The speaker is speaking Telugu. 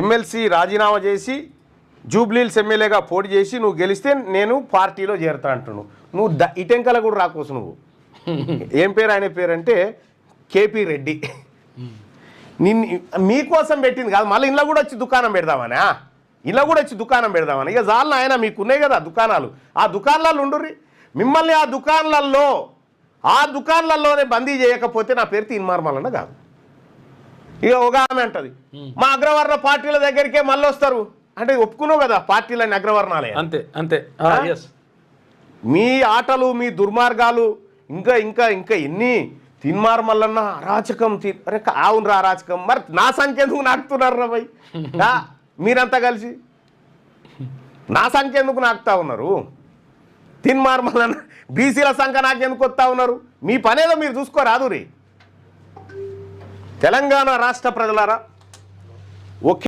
ఎమ్మెల్సీ రాజీనామా చేసి జూబ్లీల్స్ ఎమ్మెల్యేగా పోటీ చేసి నువ్వు గెలిస్తే నేను పార్టీలో చేరుతా అంటున్నావు. నువ్వు ద ఇటెంకల కూడా రాకోసు నువ్వు. ఏం పేరు ఆయన పేరు అంటే కేపీ రెడ్డి. నిన్ను మీకోసం పెట్టింది కాదు మళ్ళీ ఇంట్లో కూడా వచ్చి దుకాణం పెడదామనా ఇలా కూడా వచ్చి దుకాణం పెడదామని. ఇక జాలను ఆయన మీకు ఉన్నాయి కదా దుకాణాలు. ఆ దుకాణాలు ఉండుర్రి. మిమ్మల్ని ఆ దుకాణాలలో ఆ దుకాణాలలోనే బందీ చేయకపోతే నా పేరు తీన్మార్మలన్న కాదు. ఇక ఒక ఆమె అంటది మా అగ్రవర్ణ పార్టీల దగ్గరికే మళ్ళీ వస్తారు. అంటే ఒప్పుకున్నావు కదా పార్టీలని అగ్రవర్ణాలే అంతే అంతే. మీ ఆటలు మీ దుర్మార్గాలు ఇంకా ఇంకా ఇంకా ఎన్ని తిన్మార్ మల్లన్న అరాచకం తి అరే అవునరా అరాచకం. మరి నా సంఖ్య ఎందుకు నాకుతున్నారు రా భయ్? మీరంతా కలిసి. నా సంఖ్య ఎందుకు నాకుతా ఉన్నారు? తిన్మార్ మల్లన్న బీసీల సంఖ్య నాకెందుకు వస్తా ఉన్నారు? మీ పనేదో మీరు చూసుకోరాదు రే తెలంగాణ రాష్ట్ర ప్రజలారా ఒకే